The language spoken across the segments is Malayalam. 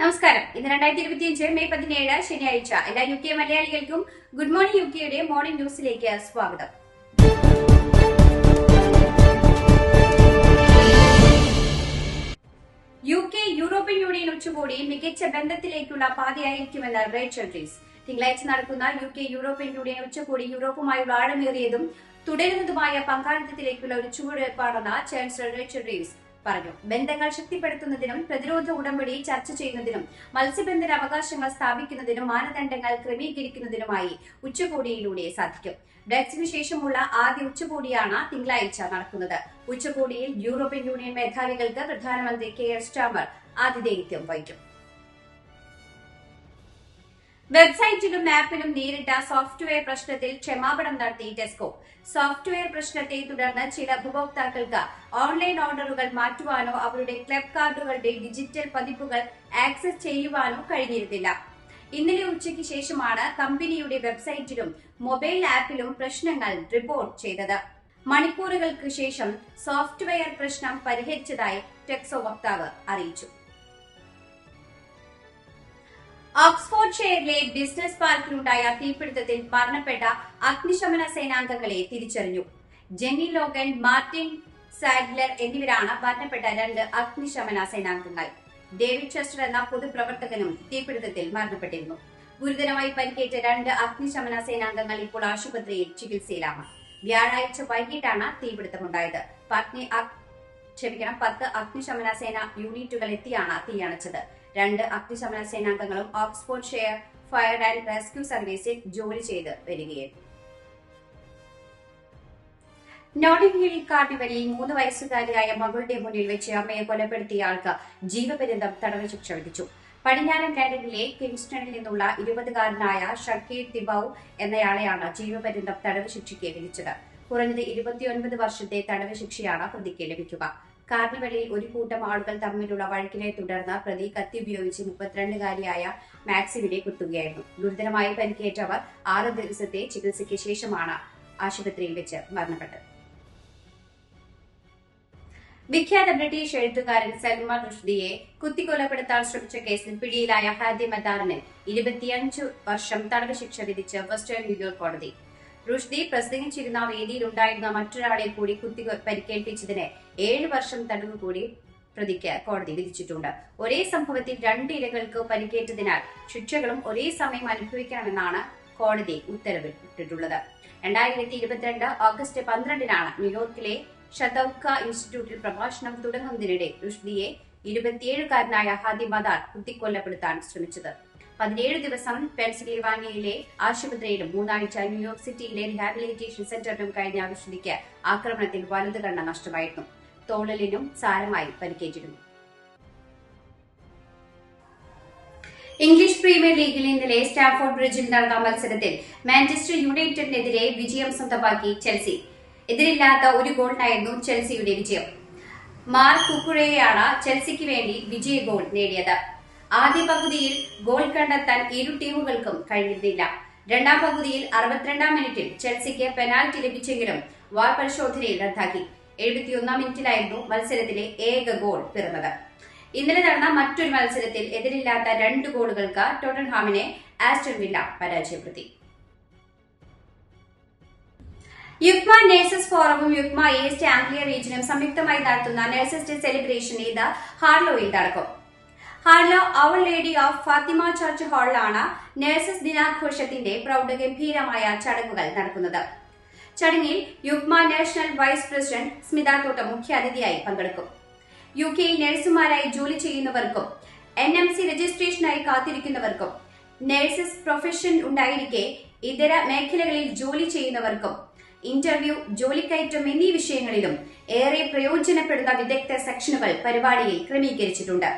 നമസ്കാരം. ഇന്ന് രണ്ടായിരത്തി ഇരുപത്തിയഞ്ച് മെയ് പതിനേഴ് ശനിയാഴ്ച. എല്ലാ യു കെ മലയാളികൾക്കും ഗുഡ് മോർണിംഗ് യു കെയുടെ മോർണിംഗ് ന്യൂസിലേക്ക് സ്വാഗതം. യു കെ യൂറോപ്യൻ യൂണിയൻ ഉച്ചകോടി മികച്ച ബന്ധത്തിലേക്കുള്ള പാതയായിരിക്കുമെന്ന് റേച്ചൽ റീസ് തിങ്കളാഴ്ച നടക്കുന്ന യു കെ യൂറോപ്യൻ യൂണിയൻ ഉച്ചകോടി യൂറോപ്പുമായുള്ള ആഴമേറിയതും തുടരുന്നതുമായ പങ്കാളിത്തത്തിലേക്കുള്ള ഒരു ചുവടുവെപ്പാണെന്ന് ചാൻസലർ റേച്ചൽ റീസ് പറഞ്ഞു. ബന്ധങ്ങൾ ശക്തിപ്പെടുത്തുന്നതിനും പ്രതിരോധ ഉടമ്പടി ചർച്ച ചെയ്യുന്നതിനും മത്സ്യബന്ധന അവകാശങ്ങൾ സ്ഥാപിക്കുന്നതിനും മാനദണ്ഡങ്ങൾ ക്രമീകരിക്കുന്നതിനുമായി ഉച്ചകോടിയിലൂടെ സാധിക്കും. ബ്രെക്സിന് ശേഷമുള്ള ആദ്യ ഉച്ചകോടിയാണ് തിങ്കളാഴ്ച നടക്കുന്നത്. ഉച്ചകോടിയിൽ യൂറോപ്യൻ യൂണിയൻ മേധാവികൾക്ക് പ്രധാനമന്ത്രി കെ എസ് സ്റ്റാമർ ആതിഥേയത്വം വഹിക്കും. വെബ്സൈറ്റിലും ആപ്പിലും നേരിട്ട സോഫ്റ്റ്വെയർ പ്രശ്നത്തിൽ ക്ഷമാപണം നടത്തി ടെസ്കോ. സോഫ്റ്റ്വെയർ പ്രശ്നത്തെ തുടർന്ന് ചില ഉപഭോക്താക്കൾക്ക് ഓൺലൈൻ ഓർഡറുകൾ മാറ്റുവാനോ അവരുടെ ക്ലബ് കാർഡുകളുടെ ഡിജിറ്റൽ പതിപ്പുകൾ ആക്സസ് ചെയ്യുവാനോ കഴിഞ്ഞിരുന്നില്ല. ഇന്നലെ ഉച്ചയ്ക്ക് ശേഷമാണ് കമ്പനിയുടെ വെബ്സൈറ്റിലും മൊബൈൽ ആപ്പിലും പ്രശ്നങ്ങൾ റിപ്പോർട്ട് ചെയ്തത്. മണിക്കൂറുകൾക്ക് ശേഷം സോഫ്റ്റ്വെയർ പ്രശ്നം പരിഹരിച്ചതായി ടെക്സോ വക്താവ് അറിയിച്ചു. ഓക്സ്ഫോർഡ്ഷെയറിലെ ബിസിനസ് പാർക്കിലുണ്ടായ തീപിടുത്തത്തിൽ മരണപ്പെട്ട അഗ്നിശമന സേനാംഗങ്ങളെ തിരിച്ചറിഞ്ഞു. ജെന്നി ലോഗൻ മാർട്ടിൻ സാഡ്ലർ എന്നിവരാണ് മരണപ്പെട്ട രണ്ട് അഗ്നിശമന സേനാംഗങ്ങൾ. ഡേവിഡ് ചെസ്റ്റർ എന്ന പൊതുപ്രവർത്തകനും തീപിടുത്തത്തിൽ മരണപ്പെട്ടിരുന്നു. ഗുരുതരമായി പരിക്കേറ്റ രണ്ട് അഗ്നിശമന സേനാംഗങ്ങൾ ഇപ്പോൾ ആശുപത്രിയിൽ ചികിത്സയിലാണ്. വ്യാഴാഴ്ച വൈകിട്ടാണ് തീപിടുത്തമുണ്ടായത്. പത്നി ക്ഷമിക്കണം. പത്ത് അഗ്നിശമന സേന യൂണിറ്റുകൾ എത്തിയാണ് തീയണച്ചത്. രണ്ട് അഗ്നിശമന സേനാംഗങ്ങളും Oxfordshire fire and rescue സർവീസിൽ ജോലി ചെയ്ത് വരികയായിരുന്നു നോട്ടിംഗ് ഹിൽ കാർണിവലിൽ മൂന്ന് വയസ്സുകാരിയായ മകളുടെ മുന്നിൽ വെച്ച് അമ്മയെ കൊലപ്പെടുത്തിയ ആൾക്ക് ജീവപര്യന്തം തടവ് ശിക്ഷ വിധിച്ചു. പടിഞ്ഞാറൻ ലണ്ടനിലെ കിങ്സ്റ്റണിൽ നിന്നുള്ള ഇരുപതുകാരനായ ഷക്കീർ ദിബൌ എന്നയാളെയാണ് ജീവപര്യന്തം തടവ് ശിക്ഷയ്ക്ക് വിധിച്ചത്. കുറഞ്ഞത് ഇരുപത്തിയൊൻപത് വർഷത്തെ തടവ് ശിക്ഷയാണ് പ്രതിക്ക് ലഭിക്കുക. കാർണിവലിൽ ഒരു കൂട്ടം ആളുകൾ തമ്മിലുള്ള വഴക്കിനെ തുടർന്ന് പ്രതി കത്തി ഉപയോഗിച്ച് മുപ്പത്തിരണ്ടുകാരിയായ മാക്സിമിനെ കുത്തുകയായിരുന്നു. ഗുരുതരമായി പരിക്കേറ്റവർ ആറ് ദിവസത്തെ ചികിത്സയ്ക്ക് ശേഷമാണ് ആശുപത്രിയിൽ വെച്ച് മരണപ്പെട്ടത്. വിഖ്യാത ബ്രിട്ടീഷ് എഴുത്തുകാരൻ സൽമാൻ റുഷ്ദിയെ കുത്തിക്കൊലപ്പെടുത്താൻ ശ്രമിച്ച കേസിൽ പിടിയിലായ ഹാദി മദാറിന് ഇരുപത്തിയഞ്ചു വർഷം തടവ് ശിക്ഷ വിധിച്ച് വെസ്റ്റേൺ ന്യൂയോർക്ക് കോടതി. റുഷ്ദി പ്രസംഗിച്ചിരുന്ന വേദിയിലുണ്ടായിരുന്ന മറ്റൊരാളെ കൂടി കുത്തി പരിക്കേൽപ്പിച്ചതിന് ഏഴ് വർഷം തടവ് കൂടി പ്രതിക്ക് കോടതി വിധിച്ചിട്ടുണ്ട്. ഒരേ സംഭവത്തിൽ രണ്ട് ഇരകൾക്ക് പരിക്കേറ്റതിനാൽ ശിക്ഷകളും ഒരേ സമയം അനുഭവിക്കണമെന്നാണ് കോടതി ഉത്തരവിട്ടിട്ടുള്ളത്. രണ്ടായിരത്തി ഇരുപത്തിരണ്ട് ഓഗസ്റ്റ് പന്ത്രണ്ടിനാണ് ന്യൂയോർക്കിലെ ഷതൌക്ക ഇൻസ്റ്റിറ്റ്യൂട്ടിൽ പ്രഭാഷണം തുടങ്ങുന്നതിനിടെ റുഷ്ദിയെ ഇരുപത്തിയേഴുകാരനായ ഹാദി മദാർ കുത്തിക്കൊല്ലപ്പെടുത്താൻ ശ്രമിച്ചത്. പതിനേഴ് ദിവസം പെൻസിൽവാനിയയിലെ ആശുപത്രിയിലും മൂന്നാഴ്ച ന്യൂയോർക്ക് സിറ്റിയിലെ റിഹാബിലിറ്റേഷൻ സെന്ററിലും കഴിഞ്ഞ റുഷ്ദിക്ക് ആക്രമണത്തിൽ വലതു കണ്ണ നഷ്ടമായിരുന്നു. തോളലിനും സാരമായി പരിക്കേറ്റിരുന്നു. ഇംഗ്ലീഷ് പ്രീമിയർ ലീഗിൽ ഇന്നലെ സ്റ്റാഫോർഡ് ബ്രിഡ്ജിൽ നടന്ന മത്സരത്തിൽ മാഞ്ചസ്റ്റർ യുണൈറ്റഡിനെതിരെ വിജയം സ്വന്തമാക്കി ചെൽസി. എതിരില്ലാത്ത ഒരു ഗോളിനായിരുന്നു ചെൽസിയുടെ വിജയം. മാർക്ക് കുക്കുറയാണ് ചെൽസിക്ക് വേണ്ടി വിജയ ഗോൾ നേടിയത്. ആദ്യ പകുതിയിൽ ഗോൾ കണ്ടെത്താൻ ഇരു ടീമുകൾക്കും കഴിഞ്ഞിരുന്നില്ല രണ്ടാം പകുതിയിൽ അറുപത്തിരണ്ടാം മിനിറ്റിൽ ചെൽസിക്ക് പെനാൽറ്റി ലഭിച്ചെങ്കിലും വാർ പരിശോധനയിൽ റദ്ദാക്കി. എഴുപത്തിയൊന്നാം മിനിറ്റിലായിരുന്നു മത്സരത്തിലെ ഏക ഗോൾ പിറന്നത്. ഇന്നലെ നടന്ന മറ്റൊരു മത്സരത്തിൽ എതിരില്ലാത്ത രണ്ട് ഗോളുകൾക്ക് ടോട്ടൻഹാമിനെ ആസ്റ്റൺ വില്ല പരാജയപ്പെടുത്തി. യുക്മ നഴ്സസ് ഫോറവും യുക്മ ഈസ്റ്റ് ആംഗ്ലിയ റീജിയനും സംയുക്തമായി നടത്തുന്ന നഴ്സസ് ഡേ സെലിബ്രേഷൻ ഇത് ഹാർലോയിൽ നടക്കും. Harlow our lady of Fatima church ഹാളിലാണ് nurses ദിനാഘോഷത്തിന്റെ പ്രൗഢഗംഭീരമായ ചടങ്ങുകൾ നടക്കുന്നത്. ചടങ്ങിൽ UUKMA national vice president Smitha Thottam മുഖ്യാതിഥിയായി പങ്കെടുക്കും. യു കെയിൽ നഴ്സുമാരായി ജോലി ചെയ്യുന്നവർക്കും എൻ എം സി രജിസ്ട്രേഷനായി കാത്തിരിക്കുന്നവർക്കും നഴ്സസ് പ്രൊഫഷൻ ഉണ്ടായിരിക്കെ ഇതര മേഖലകളിൽ ജോലി ചെയ്യുന്നവർക്കും ഇന്റർവ്യൂ ജോലിക്കയറ്റം എന്നീ വിഷയങ്ങളിലും ഏറെ പ്രയോജനപ്പെടുന്ന വിദഗ്ധ സെക്ഷനുകൾ പരിപാടിയിൽ ക്രമീകരിച്ചിട്ടുണ്ട്.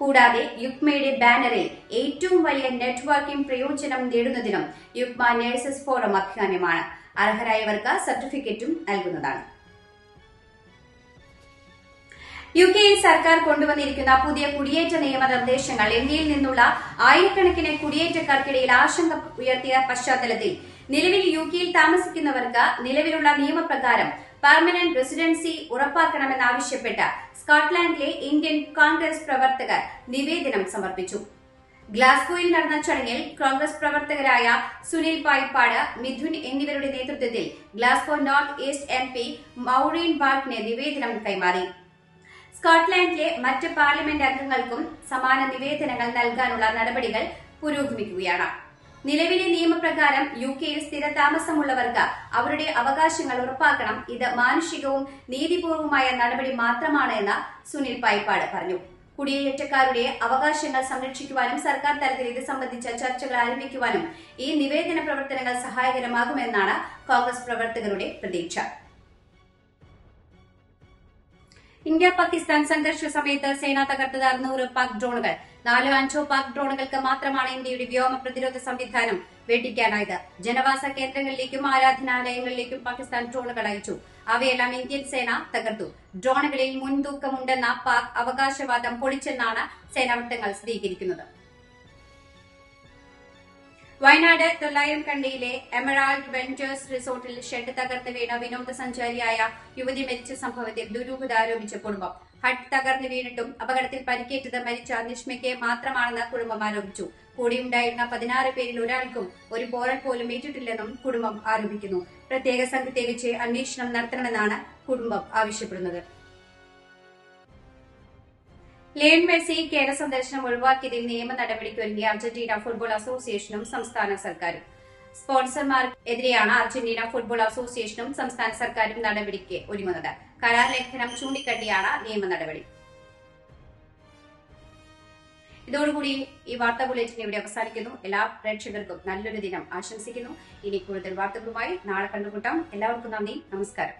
കൂടാതെ യുക്മയുടെ ബാനറിൽ ഏറ്റവും വലിയ നെറ്റ്വർക്കിംഗ് പ്രയോജനം നേടുന്നതിനും യുക്മ നഴ്സസ് ഫോറം അഭികാമ്യമാണ്. അർഹരായവർക്ക് സർട്ടിഫിക്കറ്റും നൽകുന്നതാണ്. യു കെയിൽ സർക്കാർ കൊണ്ടുവന്നിരിക്കുന്ന പുതിയ കുടിയേറ്റ നിയമ നിർദ്ദേശങ്ങൾ ഇന്ത്യയിൽ നിന്നുള്ള ആയിരക്കണക്കിന് കുടിയേറ്റക്കാർക്കിടയിൽ ആശങ്ക ഉയർത്തിയ പശ്ചാത്തലത്തിൽ നിലവിൽ യു കെയിൽ താമസിക്കുന്നവർക്ക് നിലവിലുള്ള നിയമപ്രകാരം പെർമനന്റ് റെസിഡൻസി ഉറപ്പാക്കണമെന്നാവശ്യപ്പെട്ട് സ്കോട്ട്ലാൻഡിലെ ഇന്ത്യൻ കോൺഗ്രസ് പ്രവർത്തകർ നിവേദനം സമർപ്പിച്ചു. ഗ്ലാസ്ഗോയിൽ നടന്ന ചടങ്ങിൽ കോൺഗ്രസ് പ്രവർത്തകരായ സുനിൽ പായിപ്പാട് മിഥുൻ എന്നിവരുടെ നേതൃത്വത്തിൽ Glasgow north east M P Maureen ബാർട്ടിന് നിവേദനം കൈമാറി. സ്കോട്ട്ലാൻഡിലെ മറ്റ് പാർലമെന്റ് അംഗങ്ങൾക്കും സമാന നിവേദനങ്ങൾ നൽകാനുള്ള നടപടികൾ പുരോഗമിക്കുകയാണ്. നിലവിലെ നിയമപ്രകാരം യു കെയിൽ സ്ഥിരതാമസമുള്ളവർക്ക് അവരുടെ അവകാശങ്ങൾ ഉറപ്പാക്കണം. ഇത് മാനുഷികവും നീതിപൂർവമായ നടപടി മാത്രമാണ് എന്ന് സുനിൽ പായ്പാട് പറഞ്ഞു. കുടിയേറ്റക്കാരുടെ അവകാശങ്ങൾ സംരക്ഷിക്കുവാനും സർക്കാർ തലത്തിൽ ഇത് സംബന്ധിച്ച ചർച്ചകൾ ആരംഭിക്കുവാനും ഈ നിവേദന പ്രവർത്തനങ്ങൾ സഹായകരമാകുമെന്നാണ് കോൺഗ്രസ് പ്രവർത്തകരുടെ പ്രതീക്ഷ. ഇന്ത്യ പാകിസ്ഥാൻ സംഘർഷ സമയത്ത് സേന തകർത്തത് അറുന്നൂറ് പാക് ഡ്രോണുകൾ. നാലോ അഞ്ചോ പാക് ഡ്രോണുകൾക്ക് മാത്രമാണ് ഇന്ത്യയുടെ വ്യോമ പ്രതിരോധ സംവിധാനം വെട്ടിക്കാനായത്. ജനവാസ കേന്ദ്രങ്ങളിലേക്കും ആരാധനാലയങ്ങളിലേക്കും പാകിസ്ഥാൻ ഡ്രോണുകൾ അയച്ചു. അവയെല്ലാം ഇന്ത്യൻ സേന തകർത്തു. ഡ്രോണുകളിൽ മുൻതൂക്കമുണ്ടെന്ന പാക് അവകാശവാദം പൊളിച്ചെന്നാണ് സേനാവൃത്തങ്ങൾ സ്ഥിരീകരിക്കുന്നത്. വയനാട് തൊള്ളായിരം കണ്ടിയിലെ എമറാൾഡ് വെഞ്ചേഴ്സ് റിസോർട്ടിൽ ഷെഡ് തകർന്ന് വീണ വിനോദസഞ്ചാരിയായ യുവതി മരിച്ച സംഭവത്തിൽ ദുരൂഹത ആരോപിച്ച കുടുംബം. ഹട്ട് തകർന്ന് വീണിട്ടും അപകടത്തിൽ പരിക്കേറ്റത് മരിച്ച നിഷ്മയ്ക്ക് മാത്രമാണെന്ന് കുടുംബം ആരോപിച്ചു. കൂടിയുണ്ടായിരുന്ന പതിനാറ് പേരിൽ ഒരാൾക്കും ഒരു പോറൽ പോലും ഏറ്റിട്ടില്ലെന്നും കുടുംബം ആരോപിക്കുന്നു. പ്രത്യേക സംഘത്തെ വെച്ച് അന്വേഷണം നടത്തണമെന്നാണ് കുടുംബം ആവശ്യപ്പെടുന്നത്. ലിയൺ മെസ്സി കേരള സന്ദർശനം ഒഴിവാക്കിയതിൽ നിയമ നടപടിക്ക് ഒരുങ്ങി അർജന്റീന ഫുട്ബോൾ അസോസിയേഷനും സംസ്ഥാന സർക്കാരും. സ്പോൺസർമാർക്കെതിരെയാണ് അർജന്റീന ഫുട്ബോൾ അസോസിയേഷനും സംസ്ഥാന സർക്കാരും നടപടിക്ക് ഒരുങ്ങുന്നത്. കരാർ ലംഘനം ചൂണ്ടിക്കാട്ടിയാണ് നിയമ നടപടി. ഇതോടുകൂടി ഈ വാർത്താ ബുള്ളറ്റിൻ ഇവിടെ അവസാനിക്കുന്നു. എല്ലാ പ്രേക്ഷകർക്കും നല്ലൊരു ദിനം ആശംസിക്കുന്നു. ഇനി കൂടുതൽ വാർത്തകളുമായി നാളെ കണ്ടുമുട്ടാം. എല്ലാവർക്കും നന്ദി. നമസ്കാരം.